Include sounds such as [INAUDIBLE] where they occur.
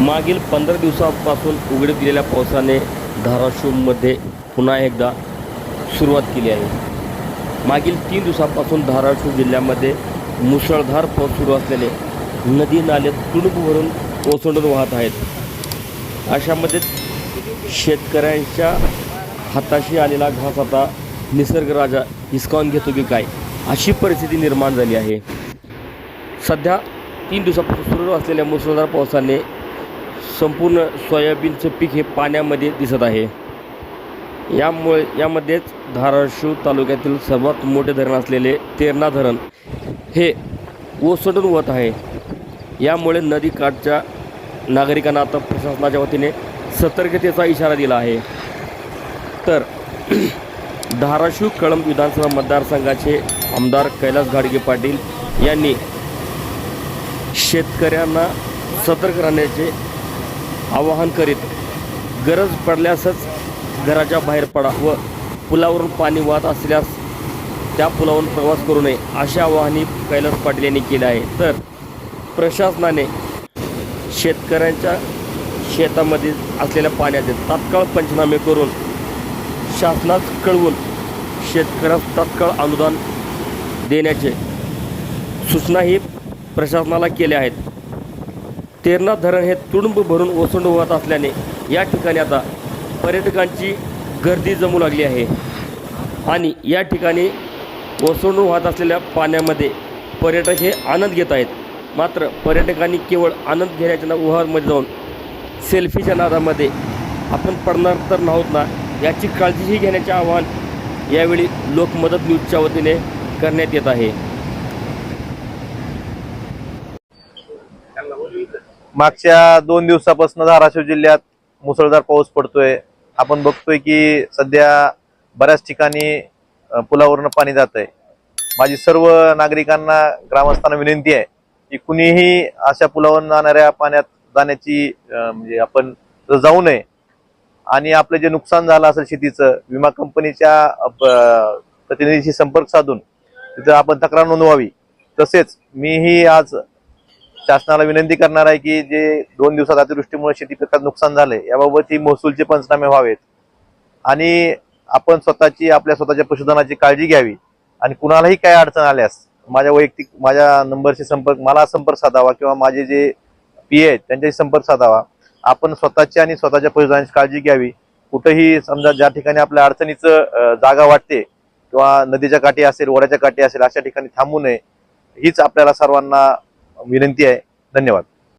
मागील पंधरा दिवसापासून उघड दिलेल्या पावसाने धाराशिवमध्ये पुन्हा एकदा सुरुवात केली आहे. मागील तीन दिवसापासून धाराशिव जिल्ह्यामध्ये मुसळधार पाऊस सुरू असलेले नदी नाले तुडूंब भरून ओसंडून वाहत आहेत. अशामध्ये शेतकऱ्यांच्या हाताशी आलेला घास आता निसर्गराजा हिसकावून घेतो की काय अशी परिस्थिती निर्माण झाली आहे. सध्या तीन दिवसापासून सुरू असलेल्या मुसळधार पावसाने संपूर्ण सोयाबीनचं पीक हे पाण्यामध्ये दिसत आहे. यामुळे यामध्येच धाराशिव तालुक्यातील सर्वात मोठे धरण असलेले तेरणा धरण हे ओसंडून होत आहे. यामुळे नदीकाठच्या नागरिकांना आता प्रशासनाच्या वतीने सतर्कतेचा इशारा दिला आहे. तर [CLEARS THROAT] धाराशिव कळंब विधानसभा मतदारसंघाचे आमदार कैलास घाडगे पाटील यांनी शेतकऱ्यांना सतर्क राहण्याचे आवाहन करीत गरज पडल्यासच घराच्या बाहेर पडा व पुलावरून पाणी वाहत असल्यास त्या पुलावरून प्रवास करू नये अशा आवाहनही कैलास पाटील यांनी केले आहे. तर प्रशासनाने शेतकऱ्यांच्या शेतामध्ये असलेल्या पाण्याचे तात्काळ पंचनामे करून शासनास कळवून शेतकऱ्यास तात्काळ अनुदान देण्याचे सूचनाही प्रशासनाला केल्या आहेत. तेरणा धरण हे तुडुंब भरून ओसंड होत असल्याने या ठिकाणी आता पर्यटकांची गर्दी जमू लागली आहे. आणि या ठिकाणी ओसंडून वाहत असलेल्या पाण्यामध्ये पर्यटक हे आनंद घेत आहेत. मात्र पर्यटकांनी केवळ आनंद घेण्याच्या उहारमध्ये जाऊन सेल्फीच्या नादामध्ये आपण पडणार तर नाहोत ना याची काळजीही घेण्याचे आवाहन यावेळी लोकमदत न्यूजच्या वतीने करण्यात येत आहे. मागच्या दोन दिवसापासून धाराशिव जिल्ह्यात मुसळधार पाऊस पडतोय. आपण बघतोय की सध्या बऱ्याच ठिकाणी पुलावरनं पाणी जात आहे माझी सर्व नागरिकांना ग्रामस्थांना विनंती आहे की कुणीही अशा पुलावरून जाणाऱ्या पाण्यात जाण्याची म्हणजे आपण जाऊ नये आणि आपलं जे नुकसान झालं असेल शेतीचं विमा कंपनीच्या प्रतिनिधीशी संपर्क साधून तिथं आपण तक्रार नोंदवावी. तसेच मीही आज शासनाला विनंती करणार आहे की जे दोन दिवसात अतिवृष्टीमुळे शेती पिकात नुकसान झालंय याबाबत ही महसूलचे पंचनामे व्हावेत. आणि आपण स्वतःची आपल्या स्वतःच्या पशुधनाची काळजी घ्यावी. आणि कुणालाही काय अडचण आल्यास माझ्या वैयक्तिक माझ्या नंबरशी संपर्क मला संपर्क साधावा किंवा माझे जे पी आहेत त्यांच्याशी संपर्क साधावा. आपण स्वतःची आणि स्वतःच्या पशुधनाची काळजी घ्यावी. कुठेही समजा ज्या ठिकाणी आपल्या अडचणीचं जागा वाटते किंवा नदीच्या काठी असेल ओढ्याच्या काठी असेल अशा ठिकाणी थांबू नये. हीच आपल्याला सर्वांना विनंती आहे. धन्यवाद.